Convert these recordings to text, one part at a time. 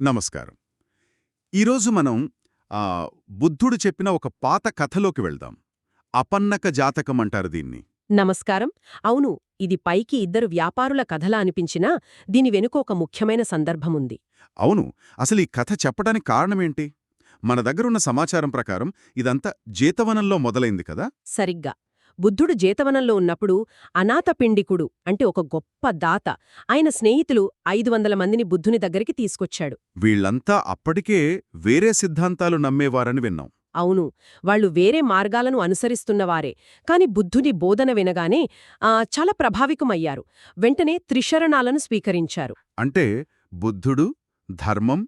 నమస్కారం. ఈరోజు మనం బుద్ధుడు చెప్పిన ఒక పాత కథలోకి వెళ్దాం. అపన్నక జాతకం అంటారు దీన్ని. నమస్కారం. అవును ఇది పైకి ఇద్దరు వ్యాపారుల కథలా అనిపించినా దీని వెనుక ఒక ముఖ్యమైన సందర్భముంది. అవును అసలు ఈ కథ చెప్పడానికి కారణమేంటి? మన దగ్గరున్న సమాచారం ప్రకారం ఇదంతా జీతవనంలో మొదలైంది కదా? సరిగ్గా. బుద్ధుడు జేతవనంలో ఉన్నప్పుడు అనాథపిండికుడు అంటే ఒక గొప్ప దాత ఆయన స్నేహితులు ఐదు వందల మందిని బుద్ధుని దగ్గరికి తీసుకొచ్చాడు. వీళ్ళంతా అప్పటికే వేరే సిద్ధాంతాలు నమ్మేవారని విన్నాం. అవును వాళ్ళు వేరే మార్గాలను అనుసరిస్తున్నవారే కాని బుద్ధుని బోధన వినగానే ఆ, చాలా ప్రభావికమయ్యారు వెంటనే త్రిశరణాలను స్వీకరించారు. అంటే బుద్ధుడు ధర్మం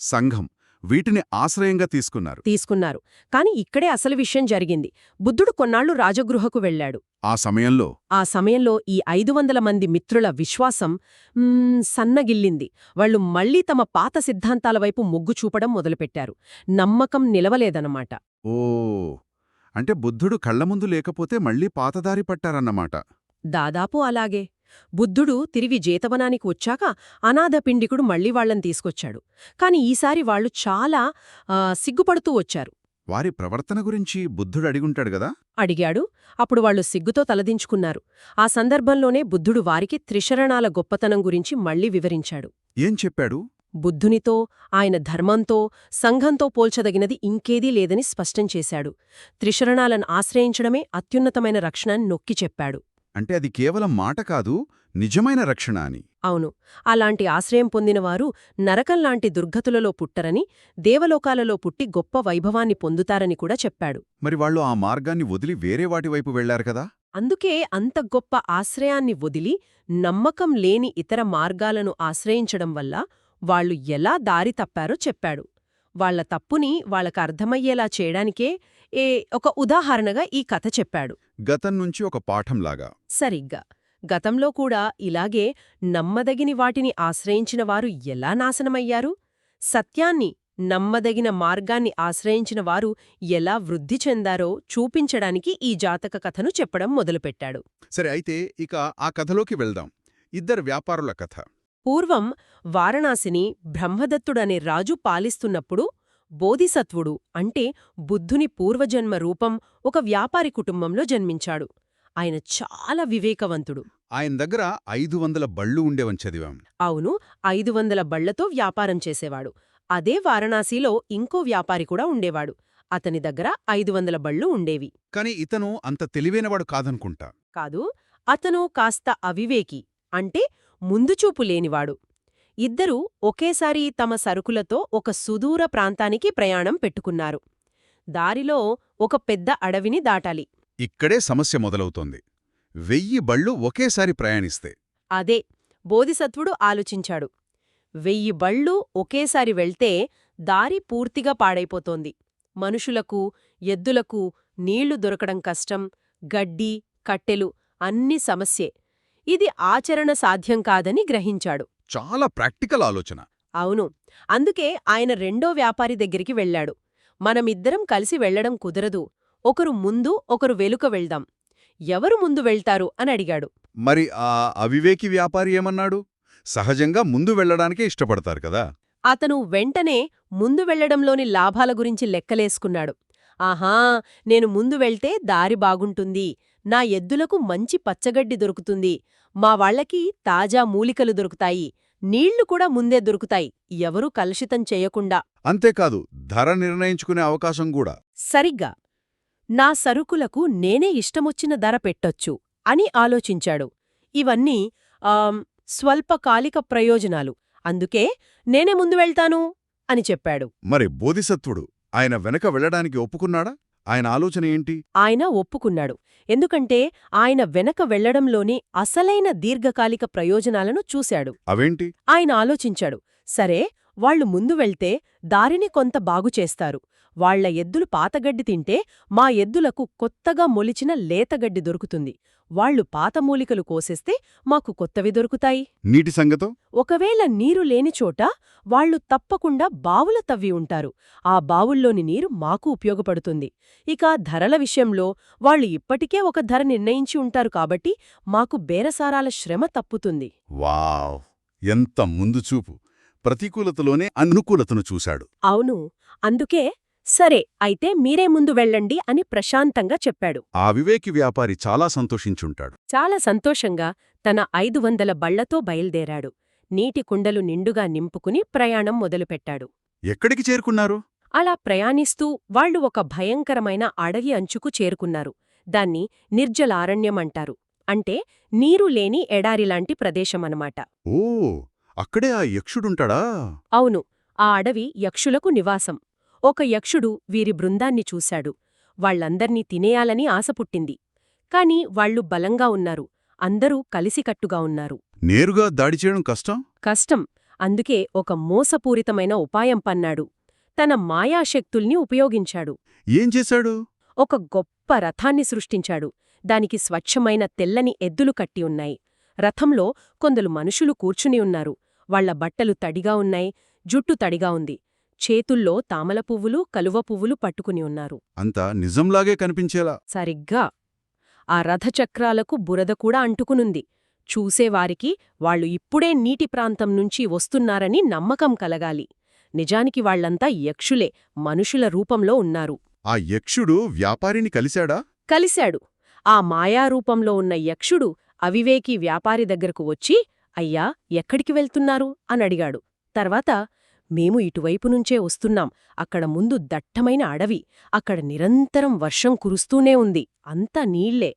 సంఘం వీటిని ఆశ్రయంగా తీసుకున్నారు. తీసుకున్నారు. కాని ఇక్కడే అసలు విషయం జరిగింది. బుద్ధుడు కొన్నాళ్ళు రాజగృహకు వెళ్ళాడు. ఆ సమయంలో ఆ సమయంలో ఈ ఐదు వందల మంది మిత్రుల విశ్వాసం సన్నగిల్లింది. వాళ్ళు మళ్ళీ తమ పాత సిద్ధాంతాల వైపు మొగ్గు చూపడం మొదలుపెట్టారు. నమ్మకం నిలవలేదన్నమాట. ఓ అంటే బుద్ధుడు కళ్ళ ముందు లేకపోతే మళ్ళీ పాతదారి పట్టారన్నమాట. దాదాపు అలాగే. బుద్ధుడు తిరిగి జేతవనానికి వచ్చాక అనాథపిండికుడు మళ్ళీ వాళ్ళని తీసుకొచ్చాడు. కాని ఈసారి వాళ్ళు చాలా సిగ్గుపడుతూ వచ్చారు. వారి ప్రవర్తన గురించి బుద్ధుడు అడిగుంటాడు గదా? అడిగాడు. అప్పుడు వాళ్ళు సిగ్గుతో తలదించుకున్నారు. ఆ సందర్భంలోనే బుద్ధుడు వారికి త్రిశరణాల గొప్పతనం గురించి మళ్ళీ వివరించాడు. ఏం చెప్పాడు? బుద్ధునితో ఆయన ధర్మంతో సంఘంతో పోల్చదగినది ఇంకేదీ లేదని స్పష్టం చేశాడు. త్రిశరణాలను ఆశ్రయించడమే అత్యున్నతమైన రక్షణ నొక్కి చెప్పాడు. అంటే అది కేవలం మాట కాదు నిజమైన రక్షణ అని. అవును. అలాంటి ఆశ్రయం పొందినవారు నరకంలాంటి దుర్గతులలో పుట్టరని దేవలోకాలలో పుట్టి గొప్ప వైభవాన్ని పొందుతారని కూడా చెప్పాడు. మరి వాళ్ళు ఆ మార్గాన్ని వదిలి వేరే వాటి వైపు వెళ్ళారు కదా? అందుకే అంత గొప్ప ఆశ్రయాన్ని వదిలి నమ్మకం లేని ఇతర మార్గాలను ఆశ్రయించడం వల్ల వాళ్ళు ఎలా దారి తప్పారో చెప్పాడు. వాళ్ళ తప్పుని వాళ్ళకు అర్థమయ్యేలా చేయడానికే ఏ ఒక ఉదాహరణగా ఈ కథ చెప్పాడు. గతం నుంచి ఒక పాఠంలాగా. సరిగ్గా. గతంలో కూడా ఇలాగే నమ్మదగిని వాటిని ఆశ్రయించిన వారు ఎలా నాశనమయ్యారు? సత్యాన్ని నమ్మదగిన మార్గాన్ని ఆశ్రయించిన వారు ఎలా వృద్ధి చెందారో చూపించడానికి ఈ జాతక కథను చెప్పడం మొదలుపెట్టాడు. సరే అయితే ఇక ఆ కథలోకి వెళ్దాం. ఇద్దరు వ్యాపారుల కథ. పూర్వం వారణాసిని బ్రహ్మదత్తుడనే రాజు పాలిస్తున్నప్పుడు బోధిసత్వుడు అంటే బుద్ధుని పూర్వజన్మ రూపం ఒక వ్యాపారి కుటుంబంలో జన్మించాడు. ఆయన చాలా వివేకవంతుడు. ఆయన దగ్గర ఐదు వందల బళ్ళు ఉండేవని చదివాం. అవును ఐదు వందల బళ్ళతో వ్యాపారం చేసేవాడు. అదే వారణాసిలో ఇంకో వ్యాపారి కూడా ఉండేవాడు. అతని దగ్గర ఐదు వందల బళ్ళు ఉండేవి. కాని ఇతను అంత తెలివైనవాడు కాదనుకుంటా. కాదు అతను కాస్త అవివేకి అంటే ముందుచూపు లేనివాడు. ఇద్దరూ ఒకేసారి తమ సరుకులతో ఒక సుదూర ప్రాంతానికి ప్రయాణం పెట్టుకున్నారు. దారిలో ఒక పెద్ద అడవిని దాటాలి. ఇక్కడే సమస్య మొదలవుతోంది. వెయ్యి బళ్ళు ఒకేసారి ప్రయాణిస్తే. అదే బోధిసత్వుడు ఆలోచించాడు. వెయ్యి బళ్ళు ఒకేసారి వెళ్తే దారి పూర్తిగా పాడైపోతోంది. మనుషులకు ఎద్దులకు నీళ్ళు దొరకడం కష్టం గడ్డి కట్టెలు అన్ని సమస్యే. ఇది ఆచరణ సాధ్యం కాదని గ్రహించాడు. చాలా ప్రాక్టికల్ ఆలోచన. అవును. అందుకే ఆయన రెండో వ్యాపారి దగ్గరికి వెళ్ళాడు. మనమిద్దరం కలిసి వెళ్ళడం కుదరదు. ఒకరు ముందు ఒకరు వెలుక వెళ్దాం. ఎవరు ముందు వెళ్తారు అని అడిగాడు. మరి ఆ అవివేకి వ్యాపారి ఏమన్నాడు? సహజంగా ముందు వెళ్ళడానికే ఇష్టపడతారు కదా. అతను వెంటనే ముందు వెళ్ళడంలోని లాభాల గురించి లెక్కలేసుకున్నాడు. ఆహా నేను ముందు వెళ్తే దారి బాగుంటుంది. నా ఎద్దులకు మంచి పచ్చగడ్డి దొరుకుతుంది. మా వాళ్ళకి తాజా మూలికలు దొరుకుతాయి. నీళ్ళు కూడా ముందే దొరుకుతాయి. ఎవరూ కలుషితం చెయ్యకుండా అంతేకాదు ధర నిర్ణయించుకునే అవకాశం కూడా. సరిగ్గా. నా సరుకులకు నేనే ఇష్టమొచ్చిన ధర పెట్టొచ్చు అని ఆలోచించాడు. ఇవన్నీ స్వల్పకాలిక ప్రయోజనాలు. అందుకే నేనే ముందు వెళ్తాను అని చెప్పాడు. మరి బోధిసత్వుడు ఆయన వెనక వెళ్ళడానికి ఒప్పుకున్నాడా? ఆయన ఆలోచన ఏంటి? ఆయన ఒప్పుకున్నాడు. ఎందుకంటే ఆయన వెనక వెళ్ళడంలోని అసలైన దీర్ఘకాలిక ప్రయోజనాలను చూశాడు. అవేంటి? ఆయన ఆలోచించాడు. సరే వాళ్ళు ముందు వెళ్తే దారిని కొంత బాగుచేస్తారు వాళ్ళ ఎద్దులు పాతగడ్డి తింటే మా ఎద్దులకు కొత్తగా మొలిచిన లేతగడ్డి దొరుకుతుంది. వాళ్ళు పాత మూలికలు కోసేస్తే మాకు కొత్తవి దొరుకుతాయి. నీటి సంగతో? ఒకవేళ నీరు లేని చోట వాళ్ళు తప్పకుండా బావుల తవ్వి ఉంటారు. ఆ బావుల్లోని నీరు మాకు ఉపయోగపడుతుంది. ఇక ధరల విషయంలో వాళ్ళు ఇప్పటికే ఒక ధర నిర్ణయించి ఉంటారు కాబట్టి మాకు బేరసారాల శ్రమ తప్పుతుంది. వావ్! ఎంత ముందు చూపు. ప్రతికూలతలోనే అనుకూలతను చూశాడు. అవును. అందుకే సరే అయితే మీరే ముందు వెళ్ళండి అని ప్రశాంతంగా చెప్పాడు. ఆ వివేకి వ్యాపారి చాలా సంతోషించుంటాడు. చాలా సంతోషంగా తన ఐదు వందల బళ్ళతో బయల్దేరాడు. నీటి కుండలు నిండుగా నింపుకుని ప్రయాణం మొదలుపెట్టాడు. ఎక్కడికి చేరుకున్నారు? అలా ప్రయాణిస్తూ వాళ్ళు ఒక భయంకరమైన అడవి అంచుకు చేరుకున్నారు. దాన్ని నిర్జలారణ్యమంటారు. అంటే నీరు లేని ఎడారిలాంటి ప్రదేశమనమాట ఓ అక్కడే ఆ యక్షుడుంటాడా? అవును ఆ అడవి యక్షులకు నివాసం. ఒక యక్షుడు వీరి బృందాన్ని చూశాడు. వాళ్ళందర్నీ తినేయాలని ఆశ పుట్టింది. కాని వాళ్ళు బలంగా ఉన్నారు. అందరూ కలిసికట్టుగా ఉన్నారు. నేరుగా దాడి చేయడం కష్టం? కష్టం. అందుకే ఒక మోసపూరితమైన ఉపాయం పన్నాడు. తన మాయాశక్తుల్ని ఉపయోగించాడు. ఏం చేశాడు? ఒక గొప్ప రథాన్ని సృష్టించాడు. దానికి స్వచ్ఛమైన తెల్లని ఎద్దులు కట్టి ఉన్నాయి. రథంలో కొందరు మనుషులు కూర్చుని ఉన్నారు. వాళ్ళ బట్టలు తడిగా ఉన్నాయి. జుట్టు తడిగా ఉంది. చేతుల్లో తామల పువ్వులు కలువ పువ్వులు పట్టుకుని ఉన్నారు. అంతా నిజంలాగే కనిపించేలా. సరిగ్గా. ఆ రథచక్రాలకు బురద కూడా అంటుకునుంది. చూసేవారికి వాళ్ళు ఇప్పుడే నీటి ప్రాంతం నుంచి వస్తున్నారని నమ్మకం కలగాలి. నిజానికి వాళ్ళంతా యక్షులే మనుషుల రూపంలో ఉన్నారు. ఆ యక్షుడు వ్యాపారిని కలిశాడా? కలిశాడు. ఆ మాయారూపంలో ఉన్న యక్షుడు అవివేకి వ్యాపారి దగ్గరకు వచ్చి అయ్యా ఎక్కడికి వెళ్తున్నారు? అనడిగాడు తర్వాత మేము ఇటువైపు నుంచే వస్తున్నాం. అక్కడ ముందు దట్టమైన అడవి. అక్కడ నిరంతరం వర్షం కురుస్తూనే ఉంది. అంతా నీళ్ళే.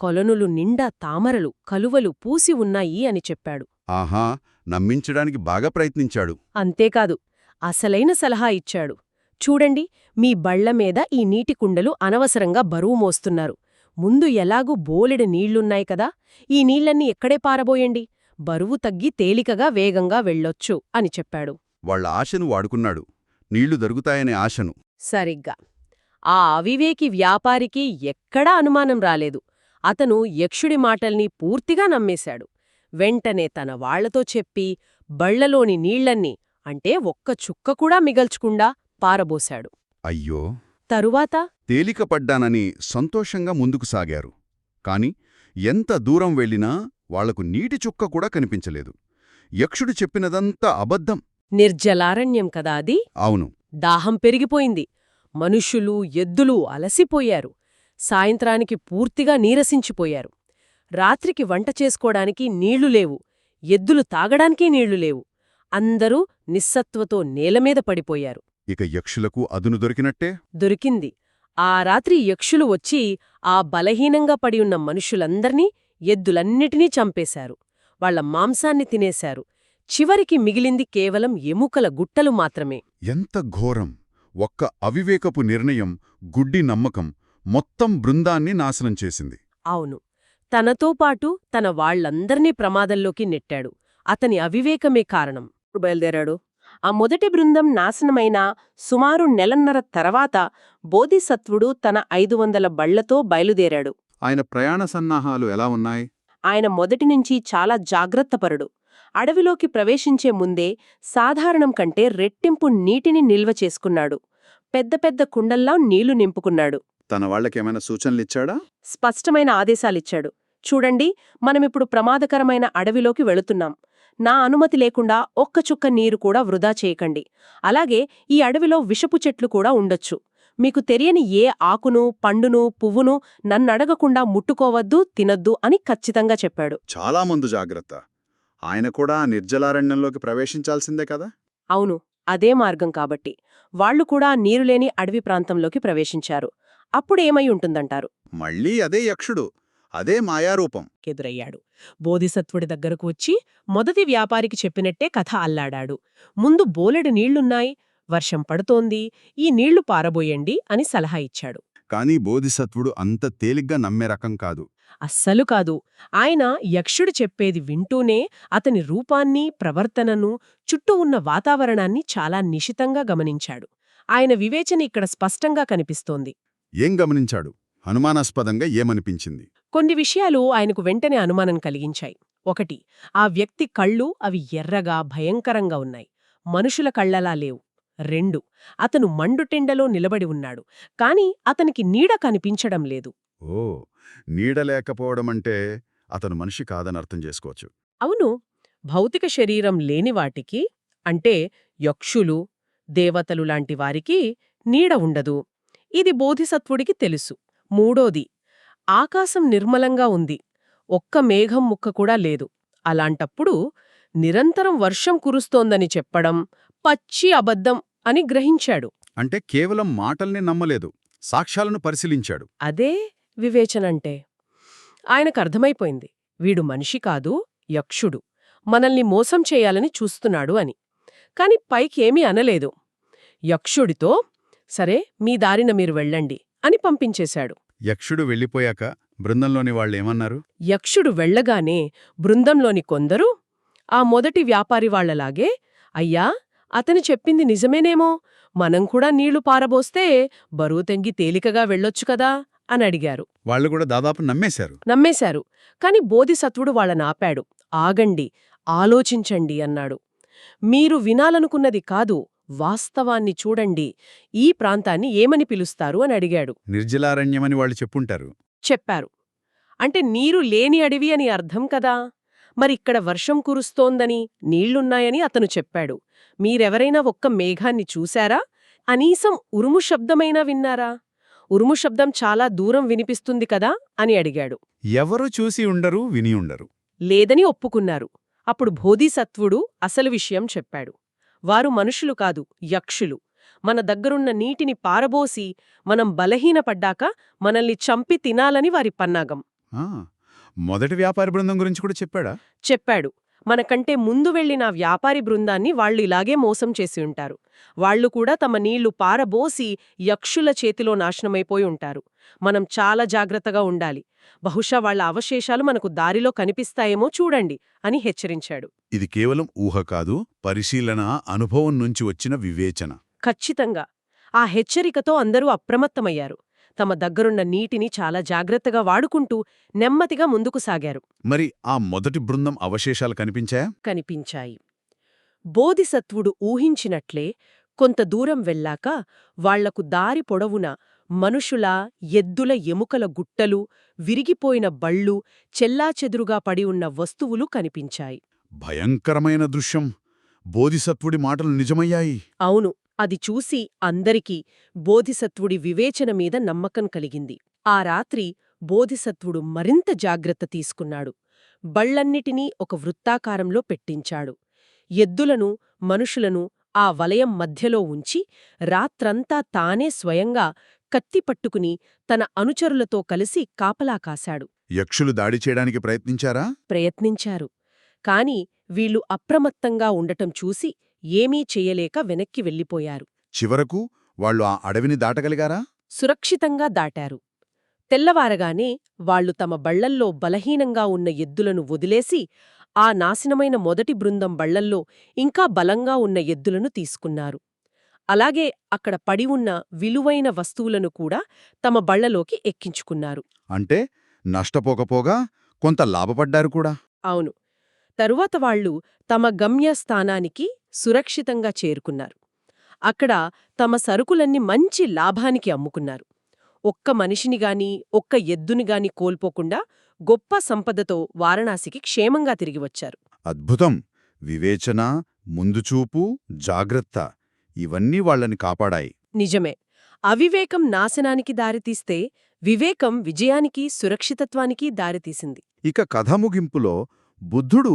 కొలనులు నిండా తామరలు కలువలు పూసి ఉన్నాయి అని చెప్పాడు. ఆహా! నమ్మించడానికి బాగా ప్రయత్నించాడు. అంతేకాదు అసలైన సలహా ఇచ్చాడు. చూడండి మీ బళ్ళ మీద ఈ నీటి కుండలు అనవసరంగా బరువు మోస్తున్నారు. ముందు ఎలాగూ బోలెడు నీళ్ళున్నాయి కదా ఈ నీళ్ళన్నీ ఎక్కడే పారబోయండి? బరువు తగ్గి తేలికగా వేగంగా వెళ్ళొచ్చు అని చెప్పాడు. వాళ్ళ ఆశను వాడుకున్నాడు. నీళ్ళు దొరుకుతాయనే ఆశను. సరిగ్గా. ఆ అవివేకి వ్యాపారికి ఎక్కడా అనుమానం రాలేదు. అతను యక్షుడి మాటల్ని పూర్తిగా నమ్మేశాడు. వెంటనే తన వాళ్ళతో చెప్పి బళ్ళలోని నీళ్ళన్నీ అంటే ఒక్క చుక్క కూడా మిగల్చకుండా పారబోశాడు. అయ్యో! తరువాత? తేలికపడ్డానని సంతోషంగా ముందుకు సాగారు. కాని ఎంత దూరం వెళ్ళినా వాళ్ళకు నీటి చుక్క కూడా కనిపించలేదు. యక్షుడు చెప్పినదంతా అబద్ధం. నిర్జలారణ్యం కదా అది? అవును. దాహం పెరిగిపోయింది. మనుష్యులు ఎద్దులు అలసిపోయారు. సాయంత్రానికి పూర్తిగా నీరసించిపోయారు. రాత్రికి వంట చేసుకోడానికి నీళ్ళు లేవు. ఎద్దులు తాగడానికీ నీళ్ళు లేవు. అందరూ నిస్సత్వతో నేలమీద పడిపోయారు. ఇక యక్షులకు అదును దొరికినట్టే? దొరికింది. ఆ రాత్రి యక్షులు వచ్చి ఆ బలహీనంగా పడి ఉన్న మనుషులందర్నీ ఎద్దులన్నిటినీ చంపేశారు. వాళ్ళ మాంసాన్ని తినేశారు. చివరికి మిగిలింది కేవలం ఎముకల గుట్టలు మాత్రమే. ఎంత ఘోరం! ఒక్క అవివేకపు నిర్ణయం గుడ్డి నమ్మకం మొత్తం బృందాన్ని నాశనం చేసింది. అవును. తనతో పాటు తన వాళ్ళందర్నీ ప్రమాదంలోకి నెట్టాడు. అతని అవివేకమే కారణం. బయలుదేరాడు? ఆ మొదటి బృందం నాశనమైన సుమారు నెలన్నర తర్వాత బోధిసత్వుడు తన ఐదు వందల బళ్ళతో బయలుదేరాడు. ఆయన ప్రయాణ సన్నాహాలు ఎలా ఉన్నాయి? ఆయన మొదటినుంచి చాలా జాగ్రత్తపరుడు. అడవిలోకి ప్రవేశించే ముందే సాధారణం కంటే రెట్టింపు నీటిని నిల్వ చేసుకున్నాడు. పెద్ద పెద్ద కుండల్లా నీళ్ళు నింపుకున్నాడు. తన వాళ్ళకేమైనా సూచనలిచ్చాడా? స్పష్టమైన ఆదేశాలిచ్చాడు. చూడండి మనమిప్పుడు ప్రమాదకరమైన అడవిలోకి వెళుతున్నాం. నా అనుమతి లేకుండా ఒక్క చుక్క నీరు కూడా వృధా చేయకండి. అలాగే ఈ అడవిలో విషపు చెట్లు కూడా ఉండొచ్చు. మీకు తెలియని ఏ ఆకును పండును పువ్వును నన్నడగకుండా ముట్టుకోవద్దు తినద్దు అని ఖచ్చితంగా చెప్పాడు. చాలా ముందు జాగ్రత్త. ఆయన కూడా నిర్జలారణ్యంలోకి ప్రవేశించాల్సిందే కదా? అవును అదే మార్గం కాబట్టి. వాళ్ళు కూడా నీరులేని అడవి ప్రాంతంలోకి ప్రవేశించారు. అప్పుడేమై ఉంటుందంటారు? మళ్ళీ అదే యక్షుడు అదే మాయారూపం. ఎదురయ్యాడు. బోధిసత్వుడి దగ్గరకు వచ్చి మొదటి వ్యాపారికి చెప్పినట్టే కథ అల్లాడాడు. ముందు బోలెడు నీళ్ళున్నాయి వర్షం పడుతోంది ఈ నీళ్ళు పారబోయండి అని సలహా ఇచ్చాడు. కానీ బోధిసత్వుడు అంత తేలిగ్గా నమ్మే రకం కాదు. అస్సలు కాదు. ఆయన యక్షుడు చెప్పేది వింటూనే అతని రూపాన్ని ప్రవర్తనను చుట్టూ ఉన్న వాతావరణాన్ని చాలా నిశితంగా గమనించాడు. ఆయన వివేచన ఇక్కడ స్పష్టంగా కనిపిస్తోంది. ఏం గమనించాడు? అనుమానాస్పదంగా ఏమనిపించింది? కొన్ని విషయాలు ఆయనకు వెంటనే అనుమానం కలిగించాయి. ఒకటి ఆ వ్యక్తి కళ్ళు అవి ఎర్రగా భయంకరంగా ఉన్నాయి. మనుషుల కళ్ళలా లేవు. రెండు అతను మండుటెండలో నిలబడి ఉన్నాడు. కాని అతనికి నీడ కనిపించడం లేదు. ఓ నీడ లేకపోవడమంటే అతను మనిషి కాదని అర్థం చేసుకోవచ్చు. అవును. భౌతిక శరీరం లేని వాటికి అంటే యక్షులు దేవతలు లాంటి వారికి నీడ ఉండదు. ఇది బోధిసత్వుడికి తెలుసు. మూడోది ఆకాశం నిర్మలంగా ఉంది. ఒక్క మేఘం ముక్క కూడా లేదు. అలాంటప్పుడు నిరంతరం వర్షం కురుస్తోందని చెప్పడం పచ్చి అబద్ధం అని గ్రహించాడు. అంటే కేవలం మాటల్ని నమ్మలేదు సాక్ష్యాలను పరిశీలించాడు. అదే. వివేచనంటే. ఆయనకర్థమైపోయింది వీడు మనిషి కాదు యక్షుడు. మనల్ని మోసం చేయాలని చూస్తున్నాడు అని. కాని పైకేమీ అనలేదు. యక్షుడితో సరే మీ దారిన మీరు వెళ్ళండి అని పంపించేశాడు. యక్షుడు వెళ్ళిపోయాక బృందంలోని వాళ్ళేమన్నారు యక్షుడు వెళ్ళగానే బృందంలోని కొందరు ఆ మొదటి వ్యాపారి వాళ్ళలాగే అయ్యా అతని చెప్పింది నిజమేనేమో. మనం కూడా నీళ్ళు పారబోస్తే బరువు తెంగి తేలికగా వెళ్ళొచ్చు కదా అని అడిగారు. వాళ్ళు కూడా దాదాపు నమ్మేశారు. నమ్మేశారు. కాని బోధిసత్వుడు వాళ్ళనాపాడు ఆగండి ఆలోచించండి అన్నాడు. మీరు వినాలనుకున్నది కాదు వాస్తవాన్ని చూడండి ఈ ప్రాంతాన్ని ఏమని పిలుస్తారు అని అడిగాడు. నిర్జలారణ్యమని వాళ్ళు చెప్పుంటారు. చెప్పారు. అంటే నీరు లేని అడవి అని అర్థం కదా? మరిక్కడ వర్షం కురుస్తోందని నీళ్ళున్నాయని అతను చెప్పాడు. మీరెవరైనా ఒక్క మేఘాన్ని చూశారా? అనీసం ఉరుము శబ్దమైనా విన్నారా? ఉరుము శబ్దం చాలా దూరం వినిపిస్తుంది కదా? అని అడిగాడు. ఎవరు చూసి ఉండరు విని ఉండరు. లేదని ఒప్పుకున్నారు. అప్పుడు బోధిసత్వుడు అసలు విషయం చెప్పాడు. వారు మనుషులు కాదు యక్షులు. మన దగ్గరున్న నీటిని పారబోసి మనం బలహీనపడ్డాక మనల్ని చంపి తినాలని వారి పన్నాగం. మొదటి వ్యాపారి బృందం గురించి కూడా చెప్పాడా? చెప్పాడు. మనకంటే ముందు వెళ్ళిన వ్యాపారి బృందాన్ని వాళ్ళు ఇలాగే మోసం చేసి ఉంటారు. వాళ్ళు కూడా తమ నీళ్ళు పారబోసి యక్షుల చేతిలో నాశనమైపోయి ఉంటారు. మనం చాలా జాగ్రత్తగా ఉండాలి. బహుశా వాళ్ళ అవశేషాలు మనకు దారిలో కనిపిస్తాయేమో చూడండి అని హెచ్చరించాడు. ఇది కేవలం ఊహ కాదు పరిశీలన అనుభవం నుంచి వచ్చిన వివేచన. ఖచ్చితంగా. ఆ హెచ్చరికతో అందరూ అప్రమత్తమయ్యారు. తమ దగ్గరున్న నీటిని చాలా జాగ్రత్తగా వాడుకుంటూ నెమ్మదిగా ముందుకు సాగారు. మరి ఆ మొదటి బృందం అవశేషాలు కనిపించాయా? కనిపించాయి. బోధిసత్వుడు ఊహించినట్లే కొంత దూరం వెళ్ళాక వాళ్ళకు దారి పొడవున మనుషుల ఎద్దుల ఎముకల గుట్టలు విరిగిపోయిన బళ్ళు చెల్లాచెదురుగా పడి ఉన్న వస్తువులు కనిపించాయి. భయంకరమైన దృశ్యం. బోధిసత్వుడి మాటలు నిజమయ్యాయి. అవును. అది చూసి అందరికీ బోధిసత్వుడి వివేచన మీద నమ్మకం కలిగింది. ఆ రాత్రి బోధిసత్వుడు మరింత జాగ్రత్త తీసుకున్నాడు. బళ్ళన్నిటినీ ఒక వృత్తాకారంలో పెట్టించాడు. ఎద్దులను మనుషులను ఆ వలయం మధ్యలో ఉంచి రాత్రంతా తానే స్వయంగా కత్తి పట్టుకుని తన అనుచరులతో కలిసి కాపలా కాశాడు. యక్షులు దాడి చేయడానికి ప్రయత్నించారా? ప్రయత్నించారు. కాని వీళ్ళు అప్రమత్తంగా ఉండటం చూసి ఏమీ చెయ్యలేక వెనక్కి వెళ్ళిపోయారు. చివరకు వాళ్ళు ఆ అడవిని దాటగలిగారా? సురక్షితంగా దాటారు. తెల్లవారగానే వాళ్ళు తమ బళ్ళల్లో బలహీనంగా ఉన్న ఎద్దులను వదిలేసి ఆ నాశనమైన మొదటి బృందం బళ్ళల్లో ఇంకా బలంగా ఉన్న ఎద్దులను తీసుకున్నారు. అలాగే అక్కడ పడి ఉన్న విలువైన వస్తువులను కూడా తమ బళ్ళలోకి ఎక్కించుకున్నారు. అంటే నష్టపోకపోగా కొంత లాభపడ్డారు కూడా? అవును. తరువాత వాళ్ళు తమ గమ్యస్థానానికి సురక్షితంగా చేరుకున్నారు. అక్కడ తమ సరుకులన్నీ మంచి లాభానికి అమ్ముకున్నారు. ఒక్క మనిషినిగాని ఒక్క ఎద్దునిగాని కోల్పోకుండా గొప్ప సంపదతో వారణాసికి క్షేమంగా తిరిగి వచ్చారు. అద్భుతం! వివేచన ముందుచూపు జాగ్రత్త ఇవన్నీ వాళ్ళని కాపాడాయి. నిజమే! అవివేకం నాశనానికి దారితీస్తే వివేకం విజయానికి సురక్షితత్వానికి దారితీసింది ఇక కథ ముగింపులో బుద్ధుడు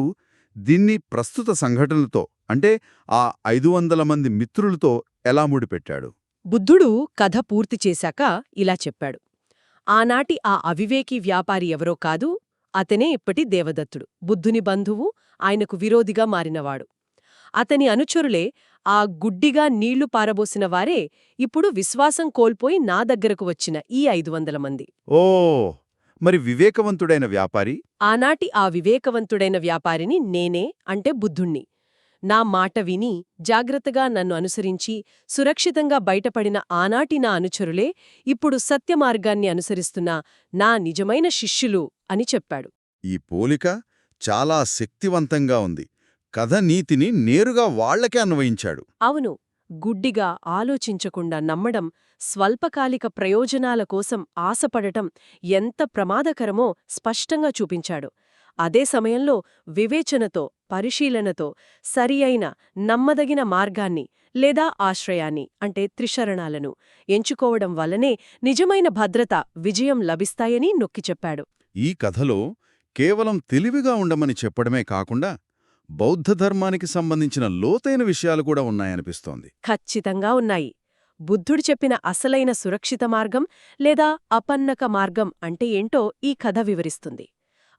దీన్ని ప్రస్తుత సంఘటనలతో అంటే ఆ ఐదు మంది మిత్రులతో ఎలా ముడిపెట్టాడు? బుద్ధుడు కథ పూర్తి చేశాక ఇలా చెప్పాడు. ఆనాటి ఆ అవివేకి వ్యాపారి ఎవరో కాదు అతనే ఇప్పటి దేవదత్తుడు. బుద్ధుని బంధువు ఆయనకు విరోధిగా మారినవాడు. అతని అనుచరులే ఆ గుడ్డిగా నీళ్ళు పారబోసిన వారే ఇప్పుడు విశ్వాసం కోల్పోయి నా దగ్గరకు వచ్చిన ఈ ఐదు వందల మంది. ఓ! మరి వివేకవంతుడైన వ్యాపారి? ఆనాటి ఆ వివేకవంతుడైన వ్యాపారిని నేనే అంటే బుద్ధుణ్ణి. నా మాట విని జాగ్రత్తగా నన్ను అనుసరించి సురక్షితంగా బయటపడిన ఆనాటి నా అనుచరులే ఇప్పుడు సత్యమార్గాన్ని అనుసరిస్తున్న నా నిజమైన శిష్యులు అని చెప్పాడు. ఈ పోలిక చాలా శక్తివంతంగా ఉంది. కథ నీతిని నేరుగా వాళ్ళకే అన్వయించాడు. అవును. గుడ్డిగా ఆలోచించకుండా నమ్మడం స్వల్పకాలిక ప్రయోజనాల కోసం ఆశపడటం ఎంత ప్రమాదకరమో స్పష్టంగా చూపించాడు. అదే సమయంలో వివేచనతో పరిశీలనతో సరియైన నమ్మదగిన మార్గాన్ని లేదా ఆశ్రయాన్ని అంటే త్రిశరణాలను ఎంచుకోవడం వల్లనే నిజమైన భద్రత విజయం లభిస్తాయని నొక్కి చెప్పాడు. ఈ కథలో కేవలం తెలివిగా ఉండమని చెప్పడమే కాకుండా బౌద్ధ ధర్మానికి సంబంధించిన లోతైన విషయాలు కూడా ఉన్నాయనిపిస్తోంది. ఖచ్చితంగా ఉన్నాయి. బుద్ధుడు చెప్పిన అసలైన సురక్షిత మార్గం లేదా అపన్నక మార్గం అంటే ఏంటో ఈ కథ వివరిస్తుంది.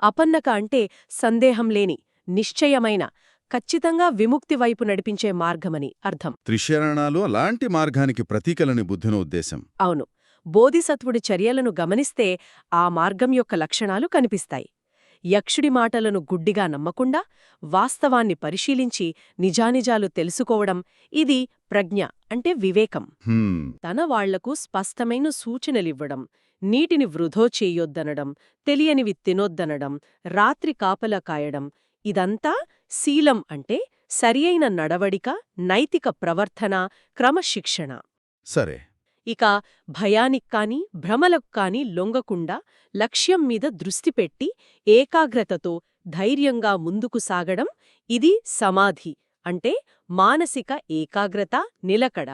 అపన్నక అంటే సందేహం లేని నిశ్చయమైన ఖచ్చితంగా విముక్తి వైపు నడిపించే మార్గమని అర్థం. త్రిశరణాలు అలాంటి మార్గానికి ప్రతీకలని బుద్ధుని ఉద్దేశం. అవును. బోధిసత్వుడి చర్యలను గమనిస్తే ఆ మార్గం యొక్క లక్షణాలు కనిపిస్తాయి. యక్షుడి మాటలను గుడ్డిగా నమ్మకుండా వాస్తవాన్ని పరిశీలించి నిజానిజాలు తెలుసుకోవడం ఇది ప్రజ్ఞ అంటే వివేకం. తన వాళ్ళకు స్పష్టమైన సూచనలివ్వడం నీటిని వృధో చేయొద్దనడం తెలియనివి తినొద్దనడం రాత్రి కాపలా కాయడం ఇదంతా శీలం అంటే సరియైన నడవడిక నైతిక ప్రవర్తన క్రమశిక్షణ. సరే. ఇక భయానికి కాని భ్రమలకు కాని లొంగకుండా లక్ష్యం మీద దృష్టి పెట్టి ఏకాగ్రతతో ధైర్యంగా ముందుకు సాగడం ఇది సమాధి అంటే మానసిక ఏకాగ్రత నిలకడ.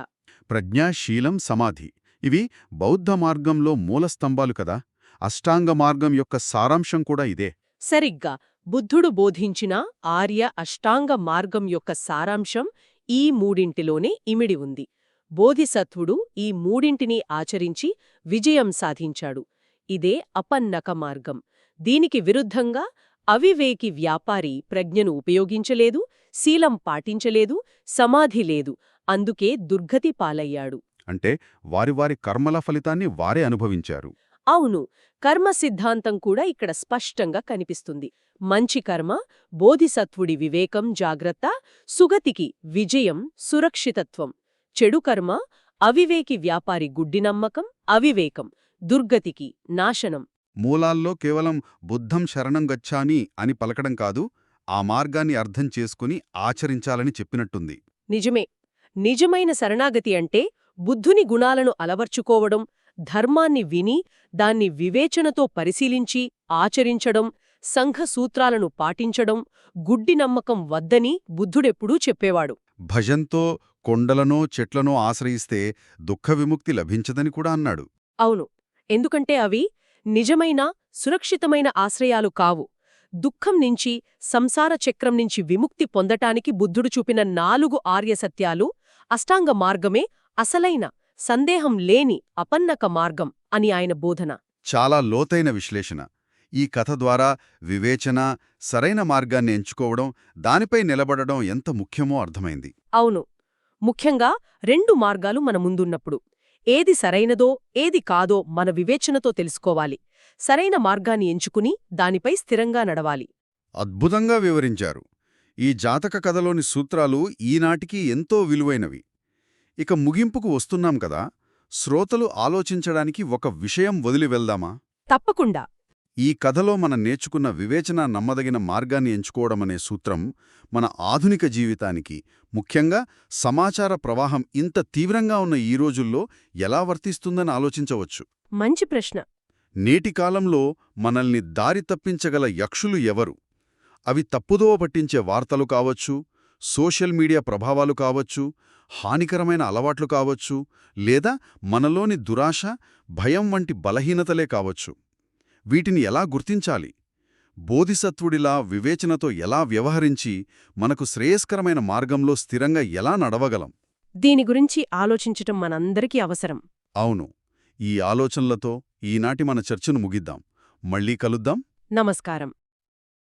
ప్రజ్ఞాశీలం సమాధి. ఇవి బౌద్ధ మార్గంలో మూలస్తంభాలు కదా అష్టాంగ మార్గం యొక్క సారాంశం కూడా ఇదే. సరిగ్గా బుద్ధుడు బోధించిన ఆర్య అష్టాంగ మార్గం యొక్క సారాంశం ఈ మూడింటిలోనే ఇమిడి ఉంది. బోధిసత్వుడు ఈ మూడింటిని ఆచరించి విజయం సాధించాడు. ఇదే అపన్నక మార్గం. దీనికి విరుద్ధంగా అవివేకి వ్యాపారి ప్రజ్ఞను ఉపయోగించలేదు శీలం పాటించలేదు సమాధి లేదు అందుకే దుర్గతి పాలయ్యాడు. అంటే వారి వారి కర్మల ఫలితాన్ని వారే అనుభవించారు. అవును కర్మ సిద్ధాంతం కూడా ఇక్కడ స్పష్టంగా కనిపిస్తుంది. మంచి కర్మ బోధిసత్వుడి వివేకం జాగ్రత్త సుగతికి విజయం సురక్షితత్వం. చెడు కర్మ అవివేకి వ్యాపారి గుడ్డి నమ్మకం అవివేకం దుర్గతికి నాశనం. మూలాల్లో కేవలం బుద్ధం శరణం గచ్చాని అని పలకడం కాదు ఆ మార్గాన్ని అర్థం చేసుకుని ఆచరించాలని చెప్పినట్టుంది. నిజమే. నిజమైన శరణాగతి అంటే బుద్ధుని గుణాలను అలవర్చుకోవడం ధర్మాన్ని విని దాన్ని వివేచనతో పరిశీలించి ఆచరించడం సంఘ సూత్రాలను పాటించడం గుడ్డి నమ్మకం వద్దని బుద్ధుడెప్పుడూ చెప్పేవాడు. భజంతో కొండలనో చెట్లనో ఆశ్రయిస్తే దుఃఖ విముక్తి లభించదని కూడా అన్నాడు. అవును. ఎందుకంటే అవి నిజమైన సురక్షితమైన ఆశ్రయాలు కావు. దుఃఖం నుంచి సంసార చక్రం నుంచి విముక్తి పొందటానికి బుద్ధుడు చూపిన నాలుగు ఆర్యసత్యాలు అష్టాంగ మార్గమే అసలైన సందేహం లేని అపన్నక మార్గం అని ఆయన బోధన. చాలా లోతైన విశ్లేషణ. ఈ కథ ద్వారా వివేచన సరైన మార్గాన్ని ఎంచుకోవడం దానిపై నిలబడడం ఎంత ముఖ్యమో అర్థమైంది. అవును. ముఖ్యంగా రెండు మార్గాలు మన ముందున్నప్పుడు. ఏది సరైనదో ఏది కాదో మన వివేచనతో తెలుసుకోవాలి. సరైన మార్గాన్ని ఎంచుకుని దానిపై స్థిరంగా నడవాలి. అద్భుతంగా వివరించారు. ఈ జాతక కథలోని సూత్రాలు ఈనాటికి ఎంతో విలువైనవి. ఇక ముగింపుకు వస్తున్నాం కదా. శ్రోతలు ఆలోచించడానికి ఒక విషయం వదిలి వెళ్దామా? తప్పకుండా. ఈ కథలో మనం నేర్చుకున్న వివేచన నమ్మదగిన మార్గాన్ని ఎంచుకోవడమనే సూత్రం మన ఆధునిక జీవితానికి ముఖ్యంగా సమాచార ప్రవాహం ఇంత తీవ్రంగా ఉన్న ఈ రోజుల్లో ఎలా వర్తిస్తుందని ఆలోచించవచ్చు. మంచి ప్రశ్న. నేటి కాలంలో మనల్ని దారి తప్పించగల యక్షులు ఎవరు? అవి తప్పుదోవ పట్టించే వార్తలు కావచ్చు సోషల్ మీడియా ప్రభావాలు కావచ్చు హానికరమైన అలవాట్లు కావచ్చు లేదా మనలోని దురాశ భయం వంటి బలహీనతలే కావచ్చు. వీటిని ఎలా గుర్తించాలి? బోధిసత్వుడిలా వివేచనతో ఎలా వ్యవహరించి మనకు శ్రేయస్కరమైన మార్గంలో స్థిరంగా ఎలా నడవగలం? దీని గురించి ఆలోచించటం మనందరికీ అవసరం. అవును. ఈ ఆలోచనలతో ఈనాటి మన చర్చను ముగిద్దాం. మళ్ళీ కలుద్దాం. నమస్కారం.